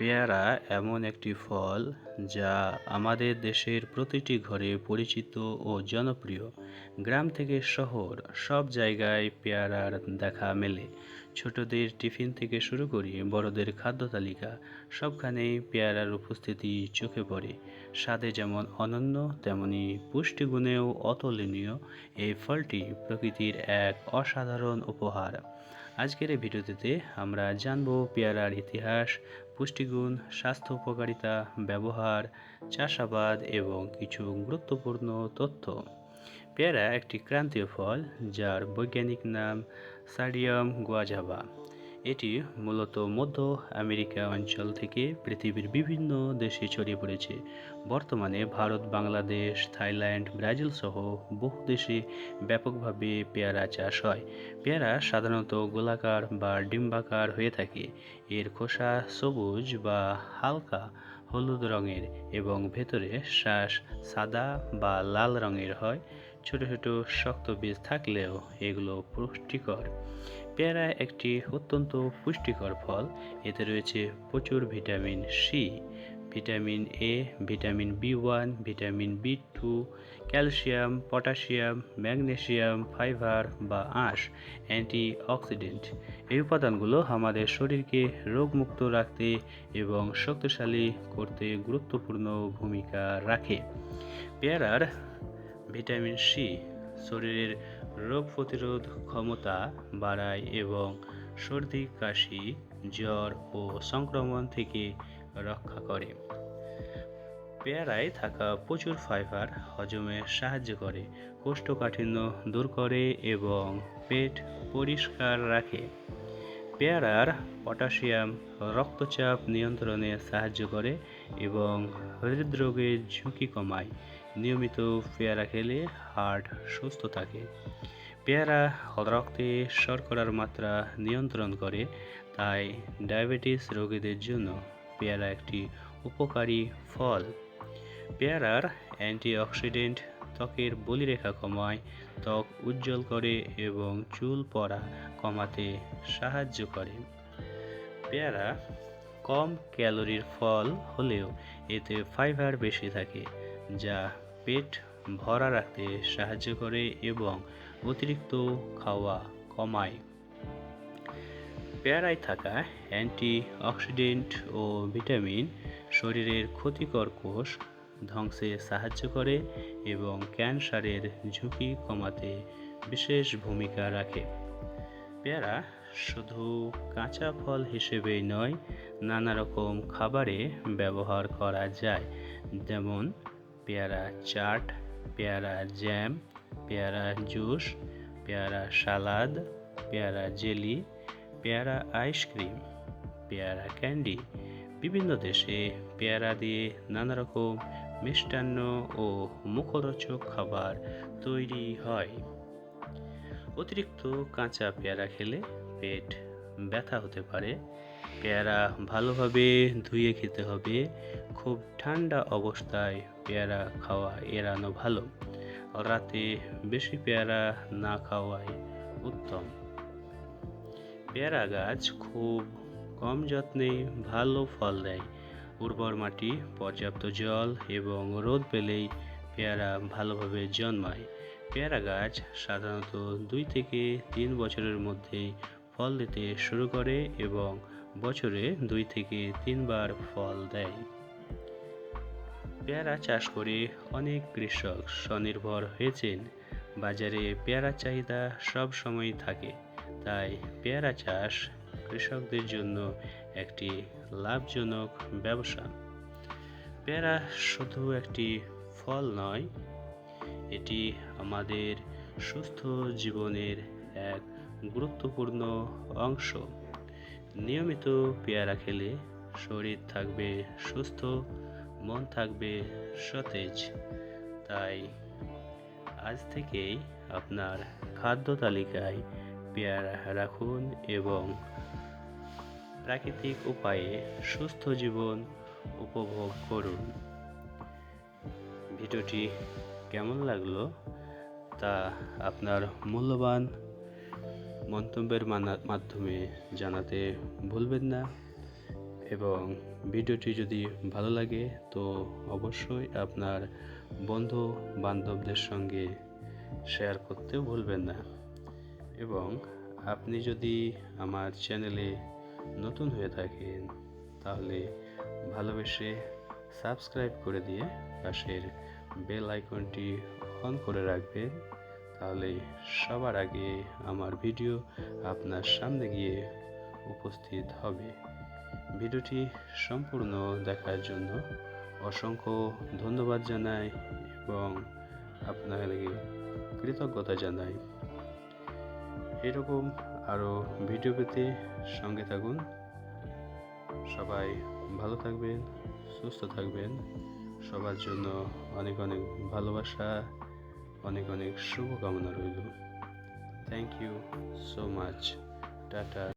পেয়ারা এমন একটি ফল যা আমাদের দেশের প্রতিটি ঘরে পরিচিত ও জনপ্রিয়। গ্রাম থেকে শহর, সব জায়গায় পেয়ারার দেখা মেলে। ছোটদের টিফিন থেকে শুরু করি বড়দের খাদ্য তালিকা, সবখানেই পেয়ারার উপস্থিতি চোখে পড়ে। স্বাদে যেমন অনন্য, তেমনি পুষ্টিগুণেও অতুলনীয়। এই ফলটি প্রকৃতির এক অসাধারণ উপহার। আজকের এই ভিডিওটিতে আমরা জানব পেয়ারার ইতিহাস, পুষ্টিগুণ, স্বাস্থ্য উপকারিতা, ব্যবহার, চাষাবাদ এবং কিছু গুরুত্বপূর্ণ তথ্য। পেয়ারা একটি ক্রান্তীয় ফল যার বৈজ্ঞানিক নাম সাডিয়াম গুয়াজাবা। এটি মূলত মধ্য আমেরিকা অঞ্চল থেকে পৃথিবীর বিভিন্ন দেশে ছড়িয়ে পড়েছে। বর্তমানে ভারত, বাংলাদেশ, থাইল্যান্ড, ব্রাজিল সহ বহু দেশে ব্যাপকভাবে পেয়ারা চাষ হয়। পেয়ারা সাধারণত গোলাকার বা ডিম্বাকার হয়ে থাকে। এর খোসা সবুজ বা হালকা হলুদ রঙের এবং ভেতরে শ্বাস সাদা বা লাল রঙের হয়। ছোট ছোট, শক্ত বীজ থাকলেও এগুলো পুষ্টিকর। পেয়ারা একটি অত্যন্ত পুষ্টিকর ফল। এতে রয়েছে প্রচুর vitamin C vitamin A vitamin B one vitamin B two calcium, potassium, magnesium, fibre বা আঁশ অ্যান্টি অক্সিডেন্ট এই উপাদানগুলো আমাদের শরীরকে রোগমুক্ত রাখতে এবং শক্তিশালী করতে গুরুত্বপূর্ণ ভূমিকা রাখে। পেয়ারার ভিটামিন সি শরীরের রোগ প্রতিরোধ ক্ষমতা বাড়ায় এবং সর্দি, কাশি, জ্বর ও সংক্রমণ থেকে রক্ষা করে। পেয়ারায় থাকা প্রচুর ফাইবার হজমে সাহায্য করে, কোষ্ঠকাঠিন্য দূর করে এবং পেট পরিষ্কার রাখে। পেয়ারার পটাশিয়াম রক্তচাপ নিয়ন্ত্রণে সাহায্য করে এবং হৃদরোগের ঝুঁকি কমায়। নিয়মিত পেয়ারা খেলে হার্ট সুস্থ থাকে। পেয়ারা রক্তে শর্করার মাত্রা নিয়ন্ত্রণ করে, তাই ডায়াবেটিস রোগীদের জন্য পেয়ারা একটি উপকারী ফল। পেয়ারার অ্যান্টিঅক্সিডেন্ট ত্বকের বলিরেখা কমায়, ত্বক উজ্জ্বল করে এবং চুল পড়া কমাতে সাহায্য করে। পেয়ারা কম ক্যালোরির ফল হলেও এতে ফাইবার বেশি থাকে যা পেট ভরা রাখতে সাহায্য করে এবং অতিরিক্ত খাওয়া কমায়। পেয়ারায় থাকা অ্যান্টি অক্সিডেন্ট ও ভিটামিন শরীরের ক্ষতিকর কোষ ধ্বংসে সাহায্য করে এবং ক্যান্সারের ঝুঁকি কমাতে বিশেষ ভূমিকা রাখে। পেয়ারা শুধু কাঁচা ফল হিসেবেই নয়, নানা রকম খাবারে ব্যবহার করা যায়। যেমন পেয়ারা চাট, পেয়ারা জ্যাম পেয়ারা জুস, পেয়ারা সালাদ, পেয়ারা জেলি, পেয়ারা আইসক্রিম পেয়ারা ক্যান্ডি বিভিন্ন দেশে পেয়ারা দিয়ে নানা রকম মিষ্টান্ন ও মুখরোচক খাবার তৈরি হয়। অতিরিক্ত কাঁচা পেয়ারা খেলে পেট ব্যথা হতে পারে। পেয়ারা ভালোভাবে ধুয়ে খেতে হবে। খুব ঠান্ডা অবস্থায় পেয়ারা খাওয়া এড়ানো ভালো। রাতে বেশি পেয়ারা না খাওয়াই উত্তম। পেয়ারা গাছ খুব কম যত্নে ভালো ফল দেয়। উর্বর মাটি, পর্যাপ্ত জল এবং রোদ পেলেই পেয়ারা ভালোভাবে জন্মায়। পেয়ারা গাছ সাধারণত দুই থেকে তিন বছরের মধ্যেই ফল দিতে শুরু করে এবং বছরে দুই থেকে তিনবার ফল দেয়। পেয়ারা চাষ করে অনেক কৃষক স্বনির্ভর হয়েছেন। বাজারে পেয়ারা চাহিদা সব সময় থাকে। তাই পেয়ারা চাষ কৃষকদের জন্য একটি লাভজনক ব্যবসা। পেয়ারা শুধু একটি ফল নয়, এটি আমাদের সুস্থ জীবনের এক গুরুত্বপূর্ণ অংশ। নিয়মিত পেয়ারা খেলে শরীর থাকবে সুস্থ মন থাকবে সতেজ। তাই আজ থেকেই আপনার খাদ্য তালিকায় পেয়ারা রাখুন এবং প্রাকৃতিক উপায়ে সুস্থ জীবন উপভোগ করুন। ভিডিওটি কেমন লাগল তা আপনার মূল্যবান মন্তব্যের মানা- মাধ্যমে জানাতে ভুলবেন না এবং ভিডিওটি যদি ভালো লাগে, তো অবশ্যই আপনার বন্ধু বান্ধবদের সঙ্গে শেয়ার করতেও ভুলবেন না। এবং আপনি যদি আমার চ্যানেলে নতুন হয়ে থাকেন, তাহলে ভালোবেসে সাবস্ক্রাইব করে দিয়ে পাশের বেল আইকনটি অন করে রাখবেন। তাহলে সবার আগে আমার ভিডিও আপনার সামনে গিয়ে উপস্থিত হবে। ভিডিওটি সম্পূর্ণ দেখার জন্য অসংখ্য ধন্যবাদ জানাই এবং আপনাকে কৃতজ্ঞতা জানাই। এরকম আরও ভিডিও পেতে সঙ্গে থাকুন। সবাই ভালো থাকবেন, সুস্থ থাকবেন। সবার জন্য অনেক অনেক ভালোবাসা, অনেক অনেক শুভকামনা রইল। Thank you so much tata.